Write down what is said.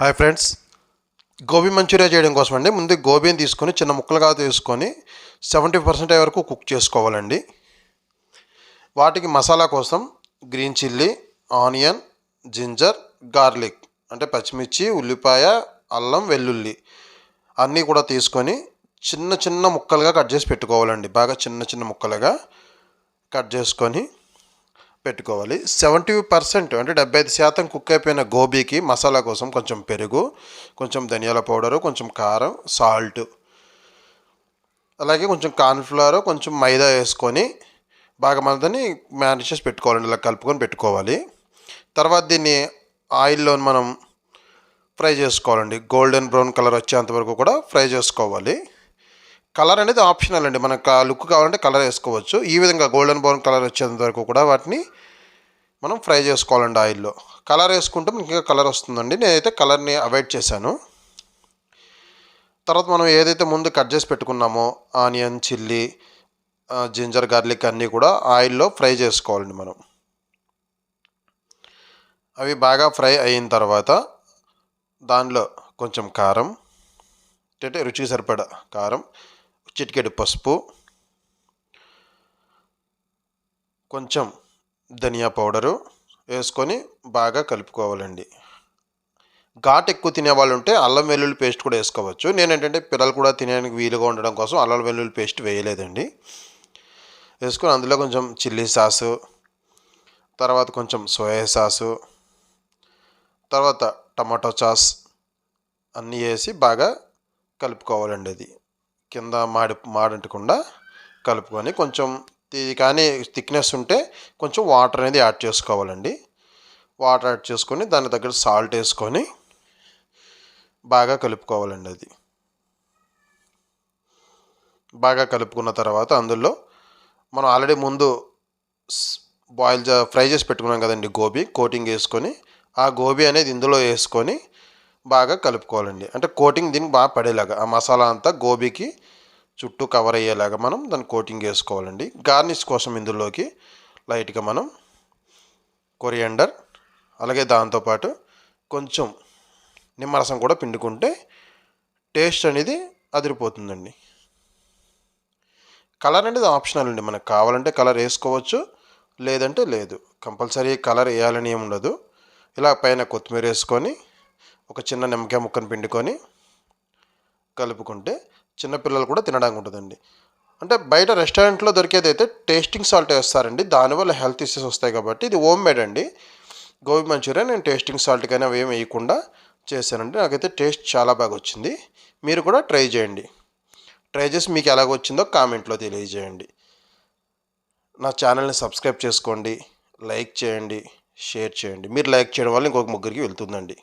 Hi friends. Gobi Manchuria చేయడం కోసం అండి ముందు గోబీని తీసుకొని చిన్న ముక్కలుగా తీసుకొని సెవెంటీ పర్సెంట్ అయ్యే వరకు కుక్ చేసుకోవాలండి. వాటికి మసాలా కోసం green chilli onion ginger garlic అంటే పచ్చిమిర్చి ఉల్లిపాయ అల్లం వెల్లుల్లి అన్నీ కూడా తీసుకొని చిన్న చిన్న ముక్కలుగా కట్ చేసి పెట్టుకోవాలండి. బాగా చిన్న చిన్న ముక్కలుగా కట్ చేసుకొని పెట్టుకోవాలి. సెవెంటీ పర్సెంట్ అంటే డెబ్బై ఐదు శాతం కుక్ అయిపోయిన గోబీకి మసాలా కోసం కొంచెం పెరుగు కొంచెం ధనియాల పౌడరు కొంచెం కారం సాల్ట్. అలాగే కొంచెం కార్న్ఫ్లవర్ కొంచెం మైదా వేసుకొని బాగా మందని మ్యానేజ్ చేసి పెట్టుకోవాలండి ఇలా కలుపుకొని పెట్టుకోవాలి. తర్వాత దీన్ని ఆయిల్లో మనం ఫ్రై చేసుకోవాలండి. గోల్డెన్ బ్రౌన్ కలర్ వచ్చేంత వరకు కూడా ఫ్రై చేసుకోవాలి. కలర్ అనేది ఆప్షనల్ అండి. మనకు లుక్ కావాలంటే కలర్ వేసుకోవచ్చు. ఈ విధంగా గోల్డెన్ బ్రౌన్ కలర్ వచ్చేంత వరకు కూడా వాటిని మనం ఫ్రై చేసుకోవాలండి ఆయిల్లో. కలర్ వేసుకుంటే మనకి ఇంకా కలర్ వస్తుందండి. నేనైతే కలర్ని అవాయిడ్ చేశాను. తర్వాత మనం ఏదైతే ముందు కట్ చేసి పెట్టుకున్నామో ఆనియన్ చిల్లీ జింజర్ గార్లిక్ అన్నీ కూడా ఆయిల్లో ఫ్రై చేసుకోవాలండి మనం. అవి బాగా ఫ్రై అయిన తర్వాత దానిలో కొంచెం కారం అంటే రుచికి సరిపడా కారం చిటికెడు పసుపు కొంచెం ధనియా పౌడరు వేసుకొని బాగా కలుపుకోవాలండి. ఘాట్ ఎక్కువ తినేవాళ్ళు ఉంటే అల్లం వెల్లుల్లి పేస్ట్ కూడా వేసుకోవచ్చు. నేను ఏంటంటే పిల్లలు కూడా తినడానికి వీలుగా ఉండడం కోసం అల్లం వెల్లుల్లి పేస్ట్ వేయలేదండి. వేసుకొని అందులో కొంచెం చిల్లీ సాసు తర్వాత కొంచెం సోయా సాసు తర్వాత టమాటో సాస్ అన్నీ వేసి బాగా కలుపుకోవాలండి అది. కింద మాడి మాడంటకుండా కలుపుకొని కొంచెం కానీ థిక్నెస్ ఉంటే కొంచెం వాటర్ అనేది యాడ్ చేసుకోవాలండి. వాటర్ యాడ్ చేసుకొని దాని దగ్గర సాల్ట్ వేసుకొని బాగా కలుపుకోవాలండి అది. బాగా కలుపుకున్న తర్వాత అందులో మనం ఆల్రెడీ ముందు బాయిల్ ఫ్రై చేసి పెట్టుకున్నాం కదండి గోబీ కోటింగ్ వేసుకొని ఆ గోబీ అనేది ఇందులో వేసుకొని బాగా కలుపుకోవాలండి. అంటే కోటింగ్ దీనికి బాగా పడేలాగా ఆ మసాలా అంతా గోబీకి చుట్టూ కవర్ అయ్యేలాగా మనం దాని కోటింగ్ వేసుకోవాలండి గార్నిష్ కోసం ఇందులోకి లైట్గా మనం కొరియండర్ అలాగే దాంతోపాటు కొంచెం నిమ్మరసం కూడా పిండుకుంటే టేస్ట్ అనేది అదిరిపోతుందండి. కలర్ అనేది ఆప్షనల్ అండి. మనకు కావాలంటే కలర్ వేసుకోవచ్చు లేదంటే లేదు. కంపల్సరీ కలర్ వేయాలని ఏమి ఉండదు. ఇలా పైన కొత్తిమీర వేసుకొని ఒక చిన్న నిమ్మకాయ ముక్కను పిండుకొని కలుపుకుంటే చిన్నపిల్లలు కూడా తినడానికి ఉంటుందండి. అంటే బయట రెస్టారెంట్లో దొరికేది అయితే టేస్టింగ్ సాల్ట్ వేస్తారండి. దానివల్ల హెల్త్ ఇష్యూస్ వస్తాయి కాబట్టి ఇది హోమ్ మేడ్ అండి. గోబీ మంచూరియా నేను టేస్టింగ్ సాల్ట్ కానీ అవి ఏమి వేయకుండా చేశానండి. నాకైతే టేస్ట్ చాలా బాగా వచ్చింది. మీరు కూడా ట్రై చేయండి. ట్రై చేసి మీకు ఎలాగ వచ్చిందో కామెంట్లో తెలియజేయండి. నా ఛానల్ని సబ్స్క్రైబ్ చేసుకోండి. లైక్ చేయండి. షేర్ చేయండి. మీరు లైక్ చేయడం వల్ల ఇంకొక ముగ్గురికి వెళ్తుందండి.